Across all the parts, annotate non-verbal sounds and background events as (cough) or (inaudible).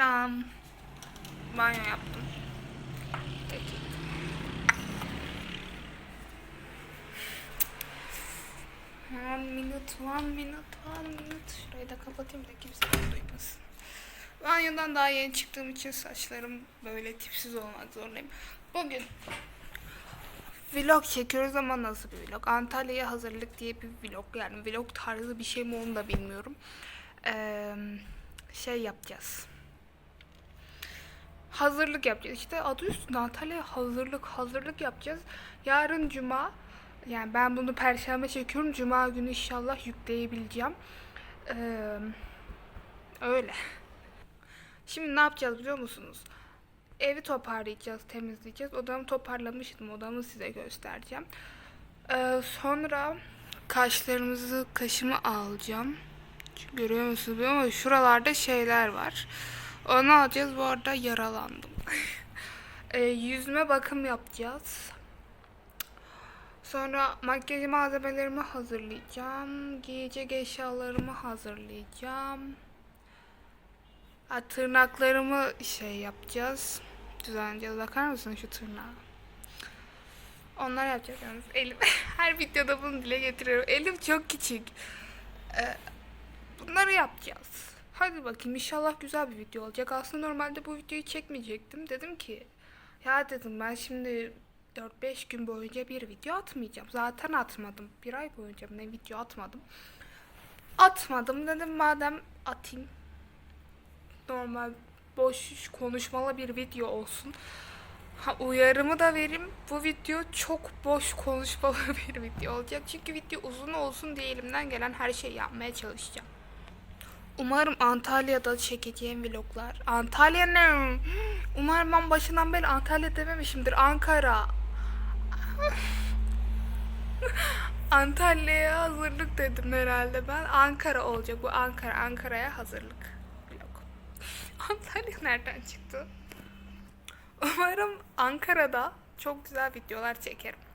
Selam. Banyo yaptım. Peki. One minute, one minute, one minute. Şurayı da kapatayım da kimse duymasın. Banyodan daha yeni çıktığım için saçlarım böyle tipsiz olmak zorundayım. Bugün vlog çekiyoruz ama nasıl bir vlog? Antalya'ya hazırlık diye bir vlog. Yani vlog tarzı bir şey mi onu da bilmiyorum. Ee, şey yapacağız. Hazırlık yapacağız. İşte adı üstünde Antalya'ya hazırlık, hazırlık yapacağız. Yarın cuma. Yani ben bunu perşembe çekiyorum. Cuma günü inşallah yükleyebileceğim. Ee, öyle. Şimdi ne yapacağız biliyor musunuz? Evi toparlayacağız, temizleyeceğiz. Odamı toparlamıştım. Odamı size göstereceğim. Ee, sonra kaşlarımızı, kaşımı alacağım. Çünkü Görüyor musunuz bilmiyorum ama şuralarda şeyler var. Onu alacağız. Bu arada yaralandım. (laughs) ee, yüzüme bakım yapacağız. Sonra makyaj malzemelerimi hazırlayacağım. Giyecek eşyalarımı hazırlayacağım. Ha, tırnaklarımı şey yapacağız. Düzenleyeceğiz. Bakar mısın şu tırnağa? Onlar yapacak yalnız. Elim (laughs) her videoda bunu dile getiriyorum. Elim çok küçük. Ee, bunları yapacağız. Hadi bakayım inşallah güzel bir video olacak. Aslında normalde bu videoyu çekmeyecektim. Dedim ki ya dedim ben şimdi 4-5 gün boyunca bir video atmayacağım. Zaten atmadım. Bir ay boyunca ne video atmadım. Atmadım dedim madem atayım. Normal boş konuşmalı bir video olsun. Ha, uyarımı da vereyim. Bu video çok boş konuşmalı (laughs) bir video olacak. Çünkü video uzun olsun diye elimden gelen her şeyi yapmaya çalışacağım. Umarım Antalya'da çekeceğim vloglar. Antalya? Umarım ben başından beri Antalya dememişimdir. Ankara. Antalya'ya hazırlık dedim herhalde ben. Ankara olacak bu Ankara. Ankara'ya hazırlık vlog. (laughs) Antalya nereden çıktı? Umarım Ankara'da çok güzel videolar çekerim.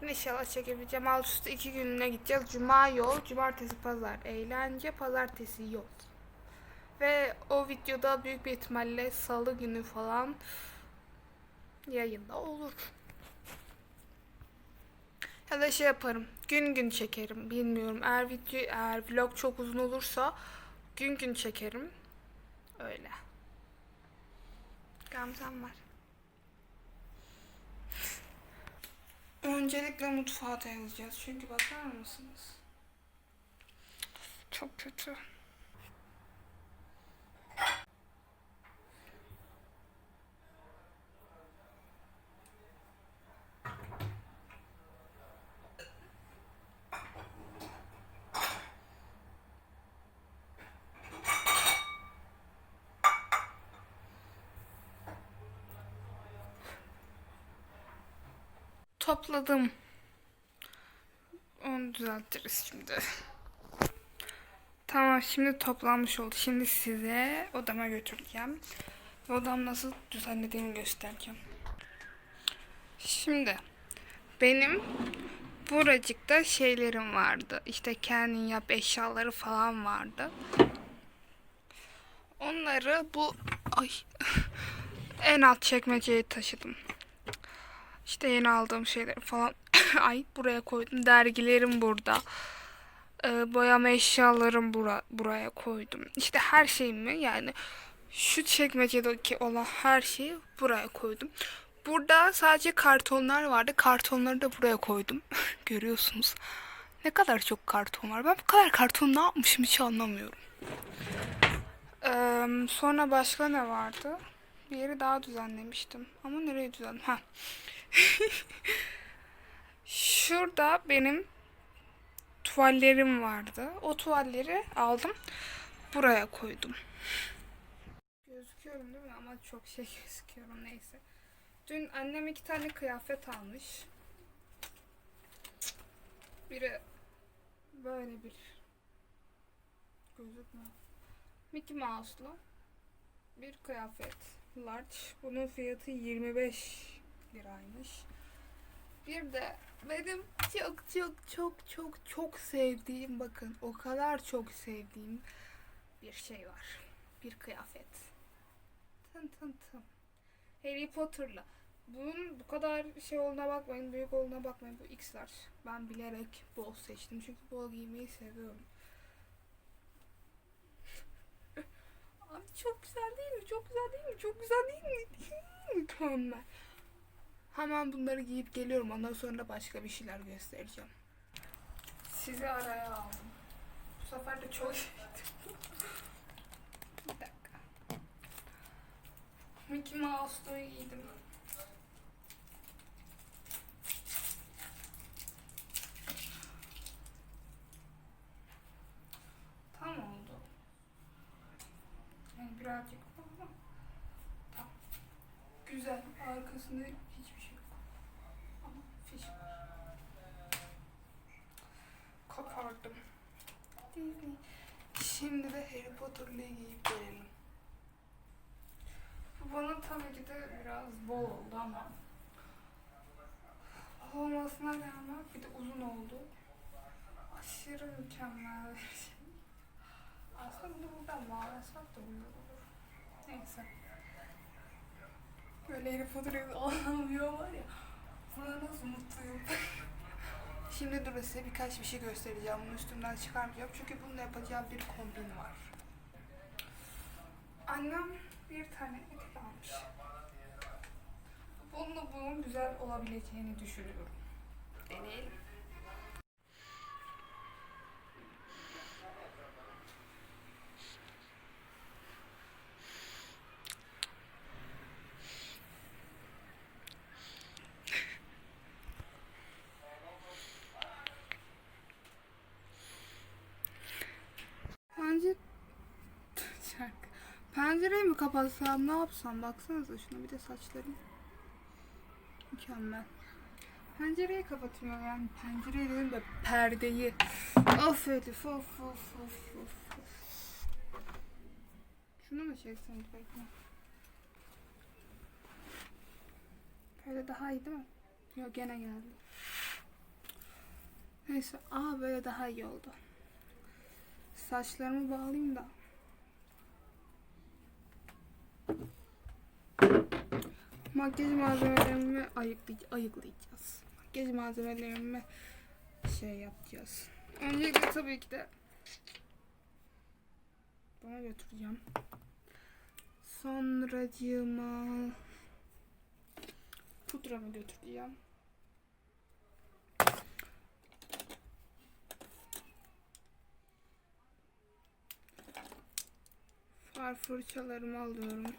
Yine inşallah çekebileceğim. Alt üstü iki gününe gideceğiz. Cuma yol, cumartesi pazar eğlence, pazartesi yol. Ve o videoda büyük bir ihtimalle salı günü falan yayında olur. Ya da şey yaparım. Gün gün çekerim. Bilmiyorum. Eğer video, eğer vlog çok uzun olursa gün gün çekerim. Öyle. Gamzem var. Öncelikle mutfağa temizleyeceğiz. Çünkü bakar mısınız? Çok kötü. Topladım. Onu düzeltiriz şimdi. Tamam şimdi toplanmış oldu. Şimdi size odama götüreceğim. Odam nasıl düzenlediğimi göstereceğim. Şimdi benim buracıkta şeylerim vardı. İşte kendin yap eşyaları falan vardı. Onları bu ay (laughs) en alt çekmeceye taşıdım. İşte yeni aldığım şeyler falan. (laughs) Ay buraya koydum. Dergilerim burada. Ee, boyama eşyalarım bura, buraya koydum. İşte her şeyimi yani şu çekmecedeki olan her şeyi buraya koydum. Burada sadece kartonlar vardı. Kartonları da buraya koydum. (laughs) Görüyorsunuz. Ne kadar çok karton var. Ben bu kadar karton ne yapmışım hiç anlamıyorum. Ee, sonra başka ne vardı? Bir yeri daha düzenlemiştim. Ama nereye düzenledim? Ha. Şurada benim tuvallerim vardı. O tuvalleri aldım. Buraya koydum. Gözüküyorum değil mi? Ama çok şey (laughs) gözüküyorum neyse. Dün annem iki tane kıyafet almış. Biri böyle bir gözükmüyor. Mickey Mouse'lu bir kıyafet. Large. Bunun fiyatı 25 liraymış. Bir de benim çok çok çok çok çok sevdiğim bakın o kadar çok sevdiğim bir şey var. Bir kıyafet. Tın tın tın. Harry Potter'la. Bunun bu kadar şey olduğuna bakmayın, büyük olduğuna bakmayın. Bu X'ler. Ben bilerek bol seçtim çünkü bol giymeyi seviyorum. (laughs) Abi çok güzel değil mi? Çok güzel değil mi? Çok güzel değil mi? Mükemmel. Hemen bunları giyip geliyorum. Ondan sonra başka bir şeyler göstereceğim. Sizi araya aldım. Bu sefer de çok (laughs) Bir dakika. Mickey Mouse'luğu giydim. Tam oldu. Yani birazcık ama tam. Güzel. Arkasında hiçbir şey yok. Ama fiş var. Kopardım. Disney. Şimdi de Harry Potter'lı giyip gelelim. Bu bana tabii ki de biraz bol oldu ama olmasına rağmen bir de uzun oldu. Aşırı mükemmel bir şey. Aslında bunu buradan bağlasak da olur. Neyse. Böyle Harry Potter'ı anlamıyor var ya. Buna nasıl mutluyum. (laughs) Şimdi dur size birkaç bir şey göstereceğim. Bunu üstümden çıkarmayacağım. Çünkü bununla yapacağım bir kombin var. Annem bir tane etek almış. Bununla bunun güzel olabileceğini düşünüyorum. Deneyelim. Bence şarkı. Pencereyi mi kapatsam ne yapsam baksanıza şuna bir de saçlarım. Mükemmel. Pencereyi kapatmıyorum yani pencereyi dedim de perdeyi. Of Elif of of of of. Şunu mu çekseniz bekle. Böyle daha iyi değil mi? Yok gene geldi. Neyse aa böyle daha iyi oldu. Saçlarımı bağlayayım da. Makyaj malzemelerimi ayıklay ayıklayacağız. Makyaj malzemelerimi şey yapacağız. Öncelikle tabii ki de bana götüreceğim. Sonracığıma pudramı götüreceğim. Far fırçalarımı alıyorum.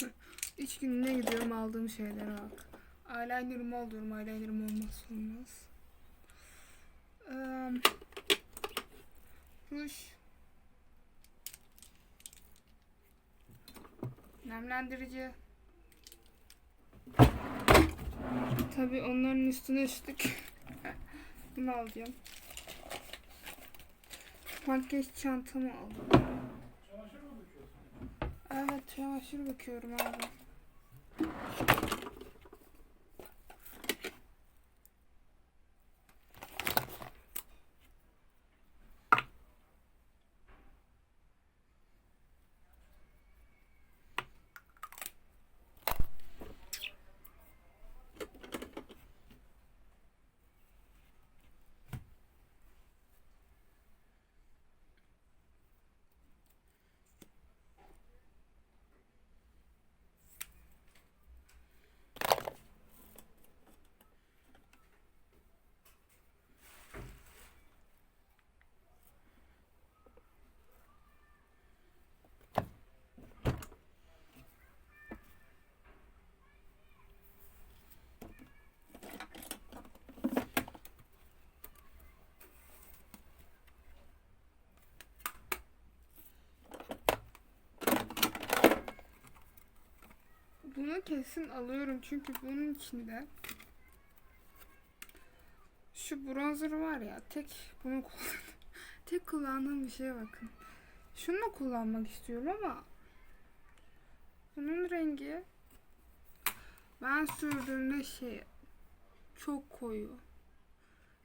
(laughs) Üç gününe gidiyorum aldığım şeylere bak. Eyeliner'ımı alıyorum. Eyeliner'ım olmazsa olmaz. Eee, ruj. Nemlendirici. Tabii onların üstüne üstlük. (laughs) Bunu alacağım. Makyaj çantamı aldım. Evet çamaşır bakıyorum abi. Bunu kesin alıyorum çünkü bunun içinde şu bronzer var ya tek bunu kullan (laughs) tek kullandığım bir şeye bakın. Şunu da kullanmak istiyorum ama bunun rengi ben sürdüğümde şey çok koyu.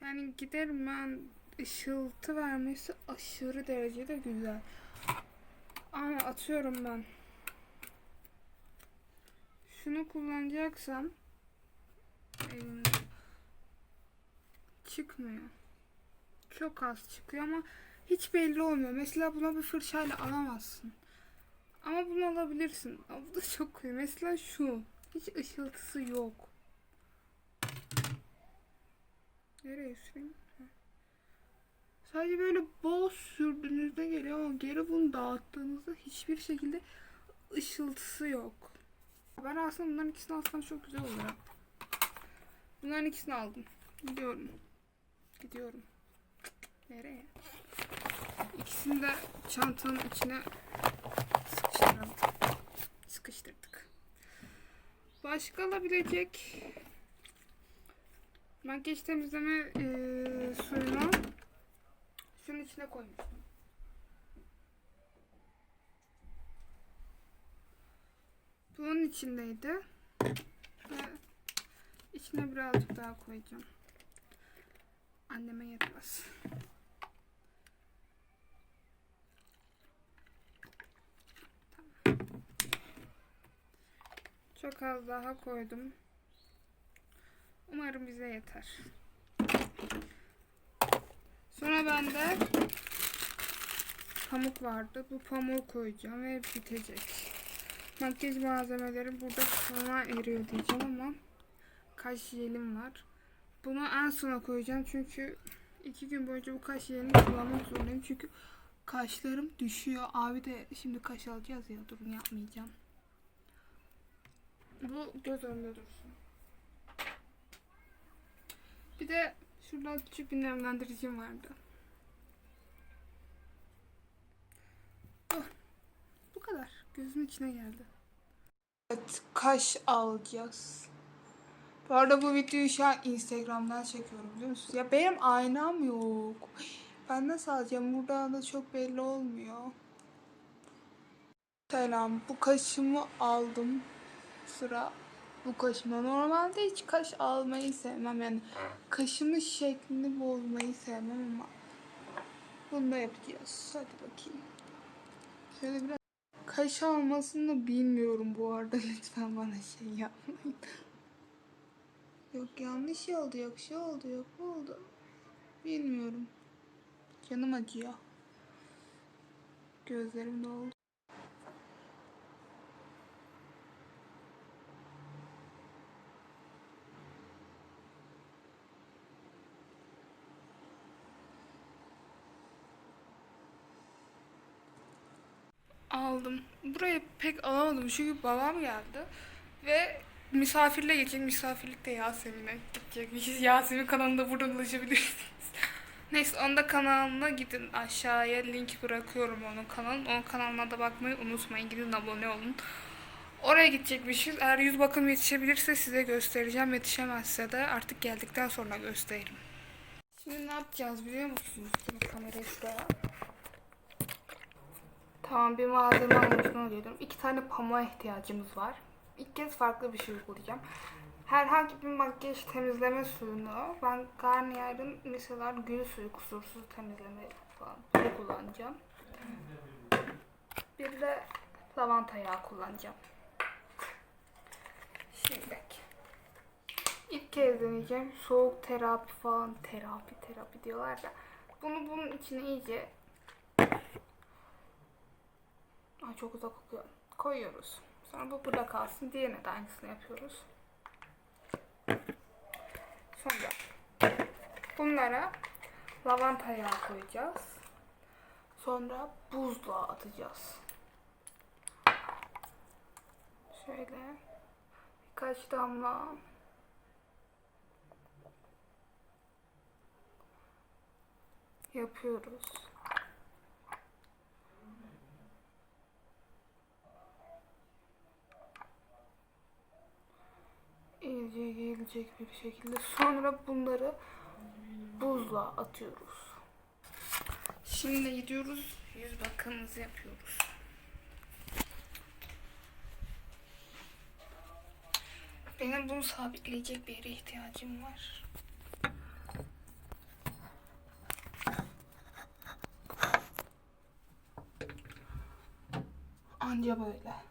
Yani giderim ben ışıltı vermesi aşırı derecede güzel. Ama atıyorum ben. Şunu kullanacaksam elimde çıkmıyor. Çok az çıkıyor ama hiç belli olmuyor. Mesela buna bir fırçayla alamazsın. Ama bunu alabilirsin. Ama bu da çok koyu. Mesela şu. Hiç ışıltısı yok. Nereye süreyim? Sadece böyle bol sürdüğünüzde geliyor ama geri bunu dağıttığınızda hiçbir şekilde ışıltısı yok. Ben aslında bunların ikisini alsam çok güzel olur. ha. Bunların ikisini aldım. Gidiyorum. Gidiyorum. Nereye? İkisini de çantanın içine sıkıştıralım. Sıkıştırdık. Başka alabilecek makyaj temizleme eee suyunu şunun içine koymuştum. Bunun içindeydi. Ve içine birazcık daha koyacağım. Anneme yetmez. Çok az daha koydum. Umarım bize yeter. Sonra bende pamuk vardı. Bu pamuğu koyacağım ve bitecek. Makyaj malzemeleri burada sona eriyor diyeceğim ama kaş jelim var. Bunu en sona koyacağım çünkü iki gün boyunca bu kaş jelini kullanmak zorundayım. Çünkü kaşlarım düşüyor. Abi de şimdi kaş alacağız ya durun yapmayacağım. Bu göz önünde dursun. Bir de şurada küçük bir nemlendiricim vardı. Oh, bu kadar. Gözümün içine geldi. Evet, kaş alacağız. Bu arada bu videoyu şu an Instagram'dan çekiyorum biliyor musunuz? Ya benim aynam yok. Ben nasıl alacağım? Buradan da çok belli olmuyor. Selam. Bu kaşımı aldım. Sıra bu kaşıma. Normalde hiç kaş almayı sevmem. Yani kaşımın şeklini bozmayı sevmem ama bunu da yapacağız. Hadi bakayım. Şöyle biraz kaş almasını bilmiyorum bu arada. (laughs) Lütfen bana şey yapmayın. Yok yanlış oldu yok şey oldu yok oldu. Bilmiyorum. Canım acıyor. Gözlerim doldu. Aldım. Burayı pek alamadım çünkü babam geldi. Ve misafirle geçecek. Misafirlikte Yasemin'e gidecek. (laughs) Yasemin kanalında buradan ulaşabilirsiniz. (laughs) Neyse onun da kanalına gidin. Aşağıya link bırakıyorum onun kanalın. Onun kanalına da bakmayı unutmayın. Gidin abone olun. Oraya gidecekmişiz. Eğer yüz bakım yetişebilirse size göstereceğim. Yetişemezse de artık geldikten sonra gösteririm. Şimdi ne yapacağız biliyor musunuz? Şimdi kamerayı şuraya. Tamam bir malzeme almışını diyorum. İki tane pamuğa ihtiyacımız var. İlk kez farklı bir şey uygulayacağım. Herhangi bir makyaj temizleme suyunu ben Garnier'in mesela gül suyu kusursuz temizleme falan kullanacağım. Bir de lavanta yağı kullanacağım. Şimdi ilk kez deneyeceğim. Soğuk terapi falan terapi terapi diyorlar da bunu bunun içine iyice Ay çok uzak kokuyor. Koyuyoruz. Sonra bu burada kalsın. Diğerine de aynısını yapıyoruz. Sonra bunlara lavanta yağı koyacağız. Sonra buzluğa atacağız. Şöyle birkaç damla yapıyoruz. Gelecek bir şekilde. Sonra bunları buzluğa atıyoruz. Şimdi gidiyoruz. Yüz bakımımızı yapıyoruz. Benim bunu sabitleyecek bir yere ihtiyacım var. Anca böyle.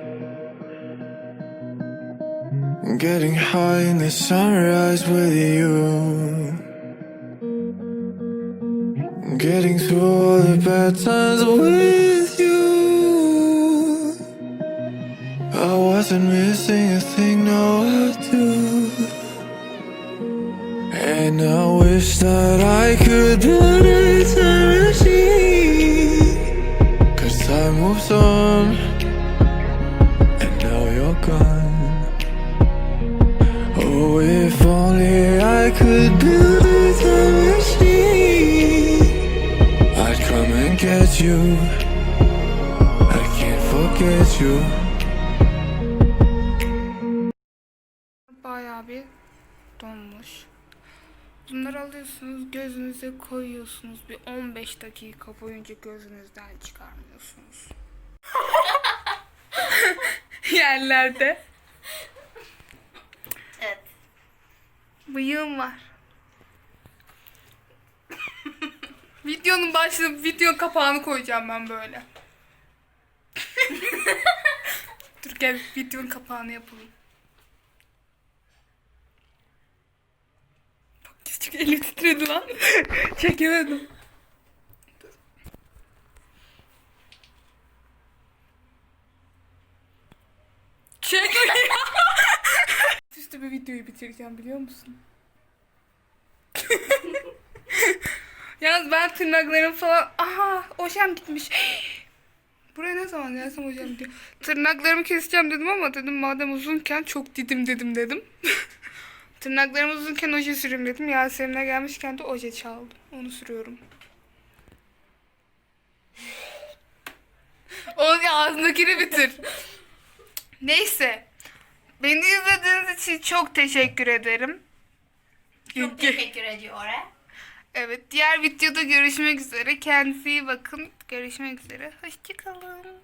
Getting high in the sunrise with you. Getting through all the bad times with you. I wasn't missing a thing, no, I do. And I wish that I could could build time machine. I'd come and get you. I can't forget you. Bayağı bir donmuş. Bunları alıyorsunuz, gözünüze koyuyorsunuz. Bir 15 dakika boyunca gözünüzden çıkarmıyorsunuz. (laughs) Yerlerde. Bıyığım var. (laughs) Videonun başlığı, video kapağını koyacağım ben böyle. (laughs) Dur gel videonun kapağını yapalım. Bak küçük eli titredi lan. (laughs) Çekemedim. Çekmiyor. Üstü bir videoyu bitireceğim biliyor musun? (laughs) Yalnız ben tırnaklarım falan... Aha hocam gitmiş. (gasps) Buraya ne zaman gelsem hocam diyor. Tırnaklarımı keseceğim dedim ama dedim madem uzunken çok didim dedim dedim. (laughs) Tırnaklarım uzunken oje süreyim dedim. Yasemin'e gelmişken de oje çaldım. Onu sürüyorum. (sighs) O ağzındakini bitir. (laughs) Neyse. Beni izlediğiniz için çok teşekkür ederim. Çok teşekkür ediyor. Evet, diğer videoda görüşmek üzere. Kendinize iyi bakın. Görüşmek üzere. Hoşçakalın.